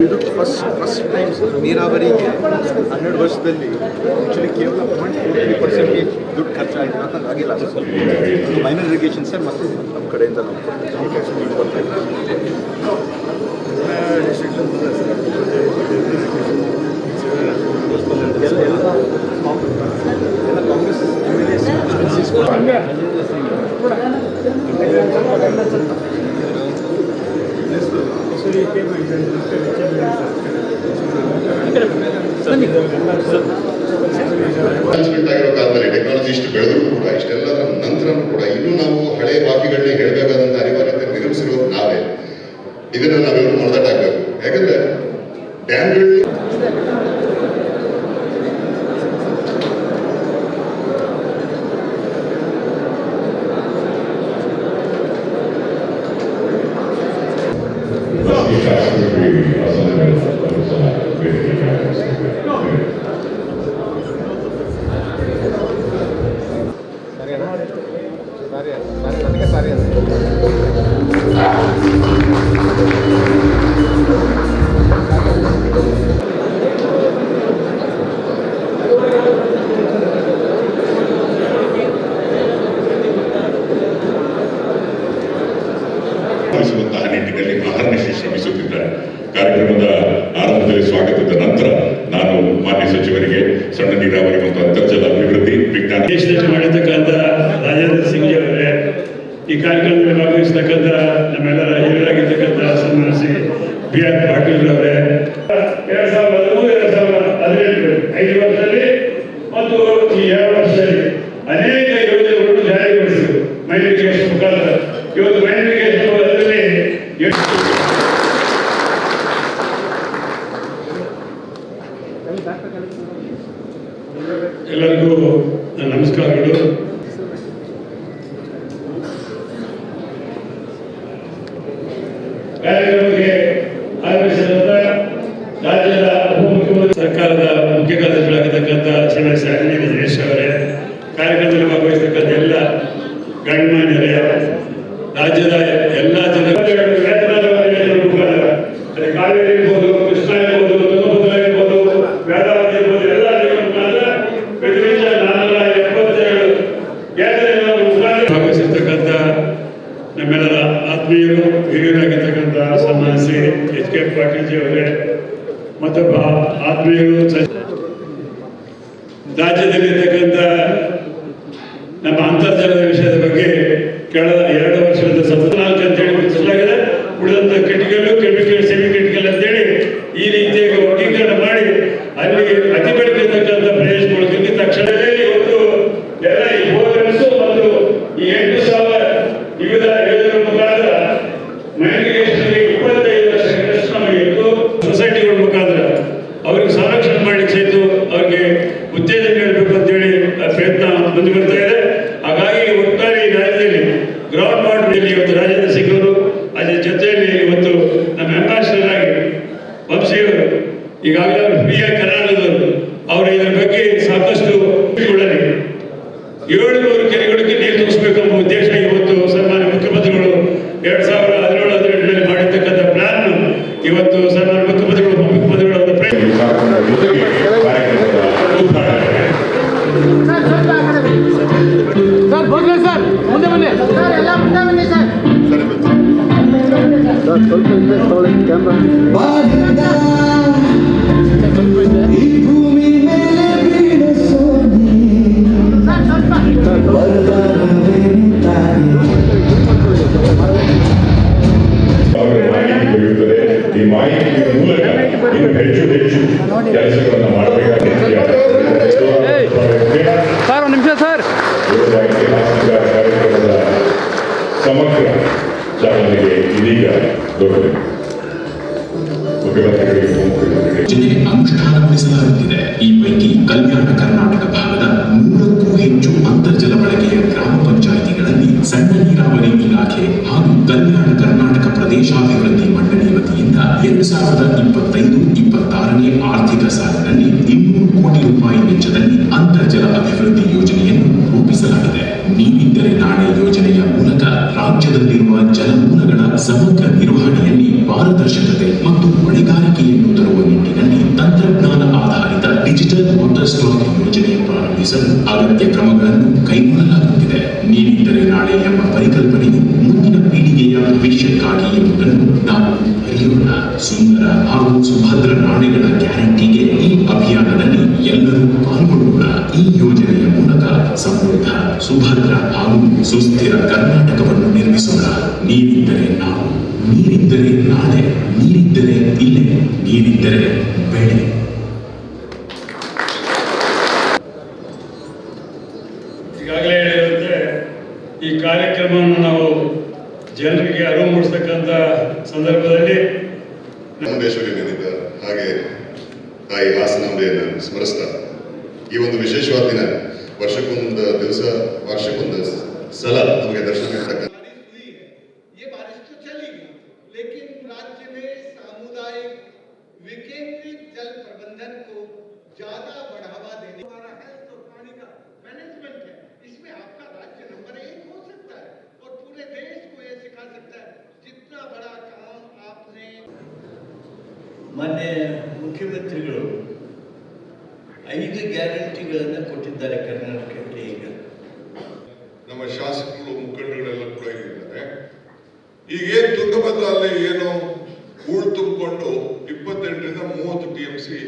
ಇದು first first time ನೀರಾವರಿಗೆ ಹನ್ನೆರಡು ವರ್ಷದಲ್ಲಿ ಆ್ಯಕ್ಚುಲಿ ಕೇವಲ ಪಾಯಿಂಟ್ ಫೋರ್ ತ್ರೀ ಪರ್ಸೆಂಟೇಜ್ ದುಡ್ಡು ಖರ್ಚಾಗಿದೆ ಅಂತ ಆಗಿಲ್ಲ ಅದು ಸ್ವಲ್ಪ ಇದು ಮೈನರ್ ಇರಿಗೇಷನ್ ಮತ್ತು ನಮ್ಮ ಕಡೆಯಿಂದ ನಾವು. ಎಲ್ಲ Congress M L S technology ಇಷ್ಟು ಬೆಳೆದ್ರು ಕೂಡ ಇಷ್ಟೆಲ್ಲ ನಂತರನೂ ಕೂಡ ಇನ್ನೂ ನಾವು ಹಳೆ ಬಾಕಿಗಳನ್ನ ಹೇಳಬೇಕಾದಂತ ಅನಿವಾರ್ಯತೆ ನಿರ್ಮಿಸಿರೋದು ನಾವೇ. ಇದನ್ನ ನಾವೆಲ್ಲರೂ ಮೊದಲಾಗಬೇಕು ಯಾಕಂದ್ರೆ ಡ್ಯಾಮ್ಗಳು ಉಳಿಸುವಂತಹ ನಿಟ್ಟಿನಲ್ಲಿ ಅಹರ್ನಿಶಿ ಶ್ರಮಿಸುತ್ತಿದ್ದಾರೆ ಕಾರ್ಯಕ್ರಮದ ಆರಂಭದಲ್ಲಿ ಸ್ವಾಗತದ ನಂತರ ನಾನು ಮಾನ್ಯ ಸಚಿವರಿಗೆ ಸಣ್ಣ ನೀರಾವರಿ ಮತ್ತು ಅಂತರ್ಜಲ ಅಭಿವೃದ್ಧಿ ವಿಜ್ಞಾನ ಮಾಡಿರ್ತಕ್ಕಂಥ ರಾಜೇಂದ್ರ ಸಿಂಗ್ ಅವರೇ, ಈ ಕಾರ್ಯಕ್ರಮದಲ್ಲಿ ಭಾಗವಹಿಸ್ತಕ್ಕಂಥ ನಮ್ಮೆಲ್ಲರ ಹಿರಿಯರಾಗಿರ್ತಕ್ಕಂಥ ಸನ್ಮಾನಿಸಿ ಬಿ ಆರ್ ಪಾಟೀಲ್ ಅವರೇ ಎರಡ್ ಸಾವಿರದ ಹದಿಮೂರು ಎರಡ್ ಸಾವಿರದ ಹದಿನೆಂಟು ಐದು ವರ್ಷದಲ್ಲಿ ಮತ್ತು ಈ ಎರಡು ವರ್ಷದಲ್ಲಿ ಅನೇಕ ಯೋಜನೆಗಳು ಜಾರಿಗೊಳಿಸಿದರು ಮೈನಿಫಿಕೇಶನ್ ಮುಖಾಂತರ ಇವತ್ತು ಮೈನಿಫಿಕೇಶನ್ ಅದರಲ್ಲಿ ಎಷ್ಟು ಎಲ್ಲರಿಗೂ ನಮಸ್ಕಾರಗಳು. ಕಾರ್ಯಕ್ರಮಕ್ಕೆ ಆಗಮಿಸಿದಂತ ರಾಜ್ಯದ ಉಪಮುಖ್ಯಮಂತ್ರಿ ಸರ್ಕಾರದ ಮುಖ್ಯ ಕಾರ್ಯದರ್ಶಿಗಳಾಗಿರ್ತಕ್ಕಂಥ ಶ್ರೀಮತಿ ಅನಿಲ್ ದಿನೇಶ್ ಅವರೇ ಕಾರ್ಯಕ್ರಮದಲ್ಲಿ ಭಾಗವಹಿಸತಕ್ಕಂಥ ಎಲ್ಲ ಗಣ್ಯಮಾನ್ಯರೇ ನಮ್ಮೆಲ್ಲರ ಆತ್ಮೀಯರು, ಹಿರಿಯರಾಗಿರ್ತಕ್ಕಂಥ ಸನ್ಮಾನಿಸಿ ಎಚ್ ಕೆ ಪಾಟೀಲ್ಜಿ ಅವರೇ, ಮತ್ತೊಬ್ಬ ಆತ್ಮೀಯರು ರಾಜ್ಯದಲ್ಲಿರ್ತಕ್ಕಂಥ ನಮ್ಮ ಅಂತರ್ಜಲದ ವಿಷಯದ ಬಗ್ಗೆ ಕಳೆದ ಎರಡು ವರ್ಷದಿಂದ ಸತ್ನಾಲ್ಕು ಅಂತೇಳಿ ಗುರುತಿಸಲಾಗಿದೆ. ಉಳಿದಂತ ಕ್ರಿಟಿಕಲ್ ಕೆಮಿಕಲ್ ಸೆಮಿ ಕ್ರಿಟಿಕಲ್ ಅಂತೇಳಿ ಈ ರೀತಿಯಾಗಿ ವರ್ಗೀಕರಣ ಯೋಜನೆ ಅನುಷ್ಠಾನಗೊಳಿಸಲಾಗುತ್ತಿದೆ ಈ ಪೈಕಿ ಕಲ್ಯಾಣ ಕರ್ನಾಟಕ ಭಾಗದ ನೂರಕ್ಕೂ ಹೆಚ್ಚು ಅಂತರ್ಜಲ ಬಳಕೆಯ ಗ್ರಾಮ ಪಂಚಾಯಿತಿಗಳಲ್ಲಿ ಸಣ್ಣ ನೀರಾವರಿ ಇಲಾಖೆ ಹಾಗೂ ಕಲ್ಯಾಣ ಕರ್ನಾಟಕ ಪ್ರದೇಶಾಭಿವೃದ್ಧಿ ಮಂಡಳಿ ವತಿಯಿಂದ ಎರಡು ಸಾವಿರದ ಇಪ್ಪತ್ತೈದು ಇಪ್ಪತ್ತಾರನೇ ಆರ್ಥಿಕ ಸಾಲಿನಲ್ಲಿ ಇನ್ನೂರು ಕೋಟಿ ರೂಪಾಯಿ ವೆಚ್ಚದಲ್ಲಿ ಅಂತರ್ಜಲ ಅಭಿವೃದ್ಧಿ ಯೋಜನೆಯನ್ನು ರೂಪಿಸಲಾಗಿದೆ. ನೀವಿದ್ದರೆ ನಾಳೆ ಯೋಜನೆಯ ಮೂಲಕ ರಾಜ್ಯ ರಾಜ್ಯದಲ್ಲಿರುವ ಜಲಮೂಲಗಳ ಸಮಗ್ರ ನಿರ್ವಹಣೆಯಲ್ಲಿ ಎಂಬುದನ್ನು ಸುಂದರ ಹಾಗೂ ಸುಭದ್ರ ನಾಳೆಗಳ ಗ್ಯಾರಂಟಿಗೆ ಈ ಅಭಿಯಾನದಲ್ಲಿ ಎಲ್ಲರೂ ಪಾಲ್ಗೊಳ್ಳೋಣ ಈ ಯೋಜನೆಯ ಮೂಲಕ ಸಮೃದ್ಧ, ಸುಭದ್ರ ಹಾಗೂ ಸುಸ್ಥಿರ ಕರ್ನಾಟಕವನ್ನು ನಿರ್ಮಿಸೋಣ. ನೀರಿದ್ದರೆ ನಾವು, ನೀರಿದ್ದರೆ ನಾಳೆ, ನೀರಿದ್ದರೆ ಇಲ್ಲೇ, ನೀರಿದ್ದರೆ ಬೆಳೆ. ಈಗಾಗಲೇ ಹೇಳಿದಂತೆ ಈ ಕಾರ್ಯಕ್ರಮವನ್ನು ನಾವು ಜನರಿಗೆ ಅರಿವು ಮೂಡಿಸ್ತಕ್ಕಂಥ ಸಂದರ್ಭದಲ್ಲಿ ನೆನೆದ ಹಾಗೆ ತಾಯಿ ಹಾಸನಾಂಬೆಯನ್ನು ಸ್ಮರಿಸ್ತಾ ಈ ಒಂದು ವಿಶೇಷವಾದ ದಿನ, ವರ್ಷಕ್ಕೊಂದು ದಿವಸ, ವಾರ್ಷಕ್ಕೊಂದು ಸಲ ನಮಗೆ ದರ್ಶನ ಮಾನ್ಯ ಮುಖ್ಯಮಂತ್ರಿಗಳು ಐದು ಗ್ಯಾರಂಟಿಗಳನ್ನು ಕೊಟ್ಟಿದ್ದಾರೆ ಕರ್ನಾಟಕಕ್ಕೆ ಈಗ. ನಮ್ಮ ಶಾಸಕರು ಮುಖಂಡಗಳೆಲ್ಲ ಕೂಡ ಈಗ ಈಗೇನು ತುಂಗಭದ್ರ ಅಲ್ಲಿ ಏನು ಹೂಳು ತುಂಬಿಕೊಂಡು ಇಪ್ಪತ್ತೆಂಟರಿಂದ ಮೂವತ್ತು ಟಿ ಎಂ ಸಿ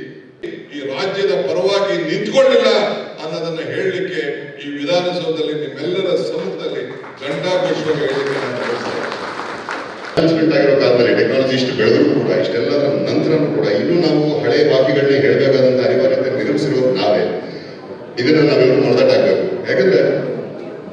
ಈ ರಾಜ್ಯದ ಪರವಾಗಿ ನಿಂತ್ಕೊಳ್ಳಿಲ್ಲ ಅನ್ನೋದನ್ನ ಹೇಳಲಿಕ್ಕೆ ಈ ವಿಧಾನಸೌಧದಲ್ಲಿ ನಿಮ್ಮೆಲ್ಲರ ಸಮ್ಮುಖದಲ್ಲಿ ಘಂಟಾಘೋಷವಾಗಿ ಹೇಳಲಿಕ್ಕೆ ಅಡ್ವಾನ್ಸ್ಮೆಂಟ್ ಆಗಿರೋ ಕಾಲದಲ್ಲಿ ಟೆಕ್ನಾಲಜಿ ಇಷ್ಟು ಬೆಳೆದರೂ ಕೂಡ ಇಷ್ಟೆಲ್ಲ ನಂತರನೂ ಕೂಡ ಇನ್ನೂ ನಾವು ಹಳೆ ಬಾಕಿಗಳನ್ನೇ ಹೇಳಬೇಕಾದಂತ ಅನಿವಾರ್ಯತೆ ನಿರ್ಮಿಸಿರೋದು ನಾವೇ. ಇದನ್ನ ನಾವೆಲ್ಲರೂ ಮೊದಲಾಗಬೇಕು ಯಾಕಂದ್ರೆ